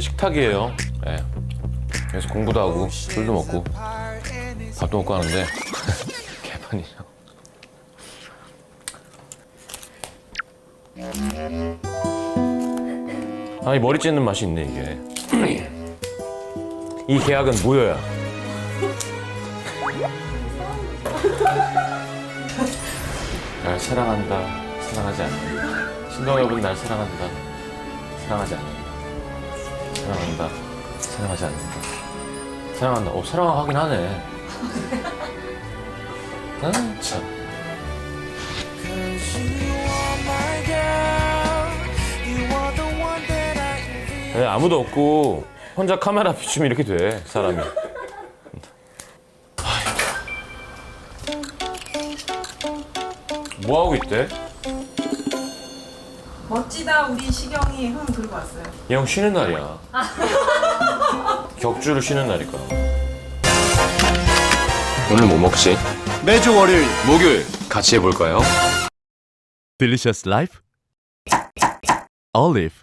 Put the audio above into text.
제 식탁이에요. 예. 그래서 공부도 하고 술도 먹고 밥도 먹고 하는데 개판이죠. 아이 머리 찢는 맛이 있네 이게. 이 계약은 무효야. 날 사랑한다, 사랑하지 않는다. 신동 여러분 날 사랑한다, 사랑하지 않는다. 사랑한다, 사랑하지 않는다. 사랑한다. 어, 사랑하긴 하네. 아, 참. 네, 아무도 없고 혼자 카메라 비추면 이렇게 돼 사람이. 뭐 하고 있대? 멋지다 우리 시경이 흥 들고 왔어요. 얘형 쉬는 날이야. 격주를 쉬는 날이니까. 오늘 뭐 먹지? 매주 월요일 목요일 같이 해볼까요? Delicious Life Olive